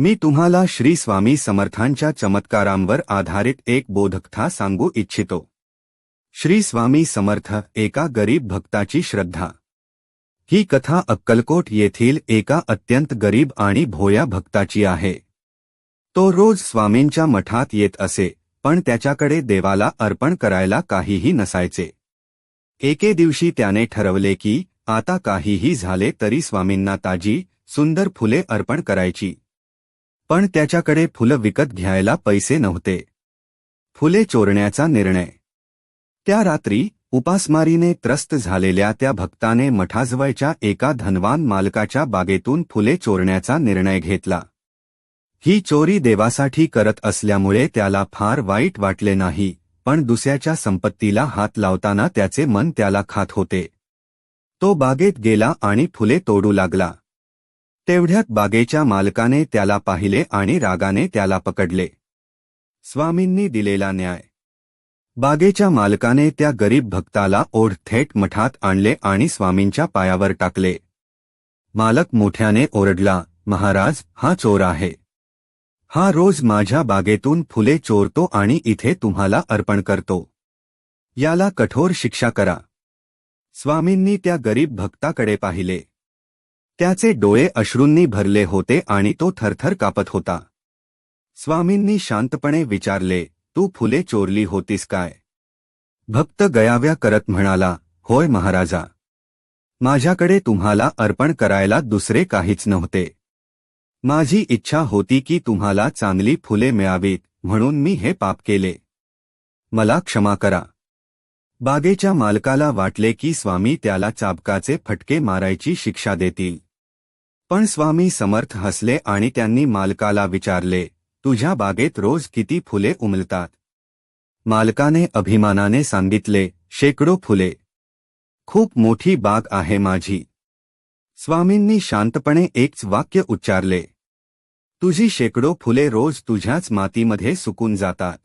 मी तुम्हाला श्री स्वामी समर्थांच्या चमत्कारांवर आधारित एक बोधकथा सांगू इच्छितो. श्री स्वामी समर्थ, एका गरीब भक्ताची श्रद्धा. ही कथा अक्कलकोट येथील एका अत्यंत गरीब आणि भोया भक्ताची आहे. तो रोज स्वामींच्या मठात येत असे, पण त्याच्याकडे देवाला अर्पण करायला काहीही नसायचे. एके दिवशी त्याने ठरवले की, आता काहीही झाले तरी स्वामींना ताजी, सुंदर फुले अर्पण करायची. पण त्याच्याकडे फुलं विकत घ्यायला पैसे नव्हते. फुले चोरण्याचा निर्णय. त्या रात्री उपासमारीने त्रस्त झालेल्या त्या भक्ताने मठाजवळच्या एका धनवान मालकाच्या बागेतून फुले चोरण्याचा निर्णय घेतला. ही चोरी देवासाठी करत असल्यामुळे त्याला फार वाईट वाटले नाही पण दुसऱ्याच्या संपत्तीला हात लावताना त्याचे मन त्याला खात होते. तो बागेत गेला आणि फुले तोडू लागला. तेवढ्यात बागेच्या मालकाने त्याला पाहिले आणि रागाने त्याला पकडले. स्वामींनी दिलेला न्याय. बागेच्या मालकाने त्या गरीब भक्ताला ओढ थेट मठात आणले आणि स्वामींच्या पायावर टाकले. मालक मोठ्याने ओरडला महाराज हा चोर आहे. हा रोज माझ्या बागेतून फुले चोरतो आणि इथे तुम्हाला अर्पण करतो. याला कठोर शिक्षा करा. स्वामींनी त्या गरीब भक्ताकडे पाहिले. त्याचे डोळे अश्रूंनी भरले होते आणि तो थरथर कापत होता. स्वामींनी शांतपणे विचारले तू फुले चोरली होतीस काय? भक्त गयाव्या करत म्हणाला होय महाराजा. माझ्याकडे तुम्हाला अर्पण करायला दुसरे काहीच नव्हते. माझी इच्छा होती की तुम्हाला चांगली फुले मिळावीत म्हणून मी हे पाप केले. मला क्षमा करा. बागेच्या मालकाला वाटले की स्वामी त्याला चाबकाचे फटके मारायची शिक्षा देतील. पण स्वामी समर्थ हसले आणि त्यांनी मालकाला विचारले तुझ्या बागेत रोज किती फुले उमलतात? मालकाने अभिमानाने सांगितले शेकडो फुले. खूप मोठी बाग आहे माझी. स्वामींनी शांतपणे एकच वाक्य उच्चारले तुझी शेकडो फुले रोज तुझ्याच मातीमध्ये सुकून जातात.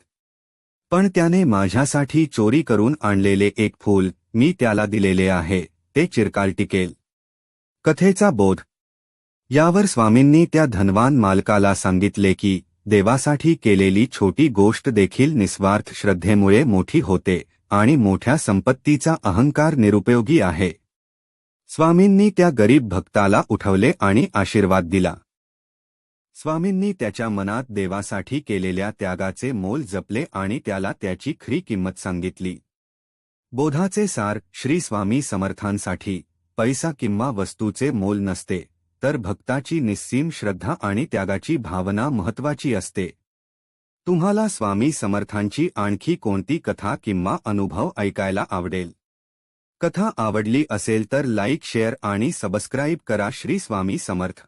पण त्याने माझ्यासाठी चोरी करून आणलेले एक फूल मी त्याला दिलेले आहे ते चिरकाल टिकेल. कथेचा बोध. यावर स्वामींनी त्या धनवान मालकाला सांगितले की देवासाठी केलेली छोटी गोष्ट देखील निस्वार्थ श्रद्धेमुळे मोठी होते आणि मोठ्या संपत्तीचा अहंकार निरुपयोगी आहे. स्वामींनी त्या गरीब भक्ताला उठवले आणि आशीर्वाद दिला. स्वामींनी त्याच्या मनात देवासाठी केलेल्या त्यागाचे मोल जपले आणि त्याला त्याची खरी किंमत सांगितली. बोधाचे सार श्री स्वामी समर्थांसाठी पैसा किंवा वस्तूचे मोल नसते. तर भक्ताची निस्सीम श्रद्धा आणि त्यागाची भावना महत्वाची असते. तुम्हाला स्वामी समर्थांची आणखी कोणती कथा किंवा अनुभव ऐकायला आवडेल? कथा आवडली असेल तर लाईक शेअर आणि सबस्क्राईब करा श्री स्वामी समर्थ.